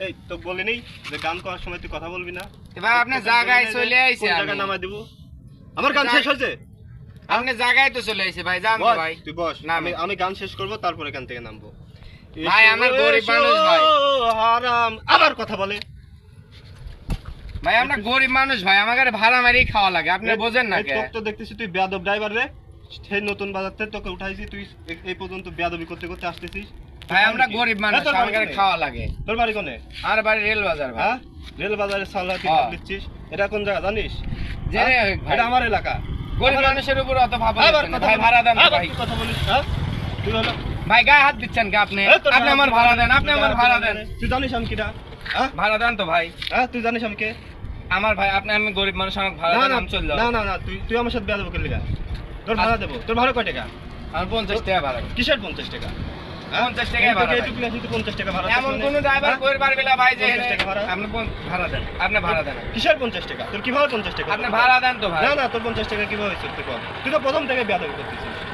এই তো বলিনি যে গান করার সময় তুই কথা বলবি না? ভাই আপনি জায়গায় চলে আইছে জায়গা আমি। নামাই দিব? আমার গান শেষ হয়েছে? আপনি জায়গায় তো চলে আইছে ভাই যান ভাই। তুই বস না, আমি আমি- আমি গান শেষ করব তারপর এখান থেকে নামবো। ভাই, আমার গরিব মানুষ ভাই। হারাম আবার কথা বলে। ভাই আমরা গরিব মানুষ ভাই আমাকে ভাড়া মারি খাওয়া লাগে আপনি বোঝেন না তোকে তো দেখতেছি তুই বেয়াদব ড্রাইভার রে। সেই নতুন বাজার থেকে তোকে উঠাইছি তুই এই পর্যন্ত বেয়াদবি করতে করতে আসতেছিস। ভাই আমরা গরিব মানুষ তোর আমাকে খাওয়া লাগে। তোর বাড়ি কোনে? আর বাড়ি রেল বাজার ভাই। হ্যাঁ? রেল বাজারে সালা তুই হ্যাঁ। দিচ্ছিস। এটা কোন জায়গা জানিস? যে হ্যাঁ? ভাই। এটা আমার এলাকা। গরিব মানুষের উপর অত ভাবা ভাই। ভাড়া দেন ভাই। কথা বলিস হ্যাঁ? তুই হলো ভাই গায়ে হাত দিচ্ছেন কি আপনি? আপনি আমার ভাড়া দেন আপনি আমার ভাড়া দেন। তুই জানিস আমি হ্যাঁ? ভাড়া দেন তো ভাই। হ্যাঁ তুই জানিস আমি কে? আমার ভাই আপনি আমি গরিব মানুষ আমাকে ভাড়া না না না না না তুই তুই আমার সাথে বেয়াদব করলি কেন? তোর ভাড়া দেবো। তোর ভাড়া কয় টাকা? আমার পঞ্চাশ টাকা ভাড়া। কিসের পঞ্চাশ টাকা? হ্যাঁ? পঞ্চাশ টাকা ভাড়া এমন কোন? ড্রাইভার? কইর পারবে না ভাই যে টাকা আপনি পন- ভাড়া দেন আপনি ভাড়া দেন। কিসের পঞ্চাশ টাকা? তোর কীভাবে পঞ্চাশ টাকা? আপনি ভাড়া দেন তো ভাই। না না তোর পঞ্চাশ টাকা কীভাবে হয়েছে? তুই কর। তুই তো প্রথম থেকে বেয়াদবি করতেছিস।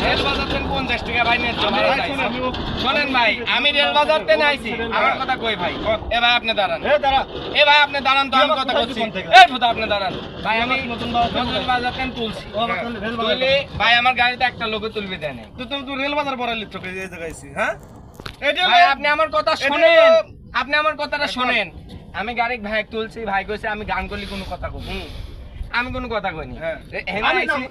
রেল বাজার ট্রেন পঞ্চাশ টাকা ভাই শোনেন, আমি রেল বাজার ট্রেনে আইছি আমার কথা কই ভাই? এ ভাই আপনি দাঁড়ান। এ, ভাই আপনি দাঁড়ান তো আমি আমার কথা বলছি। জীবন থেকে? আপনি দাঁড়ান। ভাই আমি নতুন বাজার ট্রেন নতুন বাজার ট্রেন তুলছি। ও, আমার তাহলে রেল বাজার তুলে ভাই আমার গাড়িতে একটা লোকে তুলবে দেয় নাই। তুই তো- তুই রেল বাজার পড়ালি তোকে এই জায়গায় হ্যাঁ? ভাই আপনি আমার কথা শোনেন। আপনি আমার কথাটা শোনেন। আমি গাড়ি ভাই তুলছি ভাই কইছে আমি গান করলি কোনো কথা হুম। আমি কোনো কথা কইনি হ্যাঁ।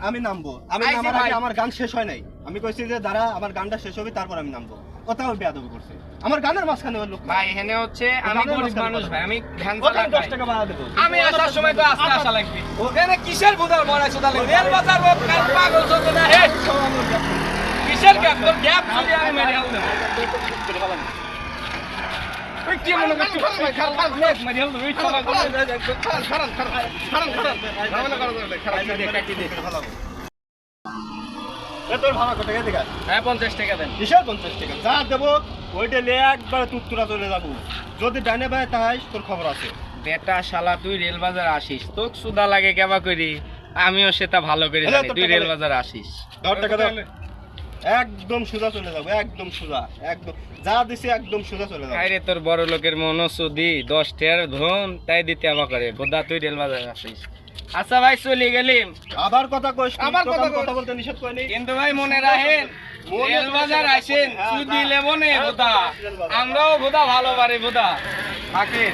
আমি নামবো আমি নামার আগে আমার গান শেষ হয় নাই আমি কইছি যে দাঁড়া আমার গানটা শেষ হবে তারপর আমি নামবো কথা কথাও বেয়াদবি করছে আমার গানের মাঝখানে ওর লোক ভাই হেনে হচ্ছে আমি গরিব মানুষ ভাই আমি চালাই দশ ভাই। টাকা ভাড়া দেবো আমি আসার সময় তো আস্তে আসা লাগবে ওখানে কিসের বুদার বড়াইছো তাহলে রেল বাজার রোড কাল পাগল চলতো না হে কিসের গ্যাপ তোর গ্যাপ আমি মেরে আলতাম তোর ভাড়া কত টাকা দেখা হ্যাঁ পঞ্চাশ টাকা দেন কিসের পঞ্চাশ টাকা যা দেবো ওইটা নিয়ে একবার তুত্তুরা চলে যাব যদি ডাইনে বাই তাই তোর খবর আছে বেটা শালা তুই রেল বাজার আসিস তোক সুদা লাগে কেবা করি আমিও সেটা ভালো করে জানি তুই রেল বাজার আসিস দশ টাকা একদম সোজা চলে যাব একদম সোজা একদম। যা দিছি একদম সোজা চলে যাব। আরে তোর বড় লোকের মনসুদি দশ টের ধন তাই দিতে আমা করে বোধা তুই রেল বাজার আসিস। আচ্ছা ভাই চলে গেলিম। আবার কথা কইস আবার কথা কথা বলতে নিষেধ করিনি? কিন্তু ভাই মনে রাখেন রেল বাজার। আসেন তুই। দিলে মনে বোধা। আমরাও বোধা ভালো পারি বোধা। থাকে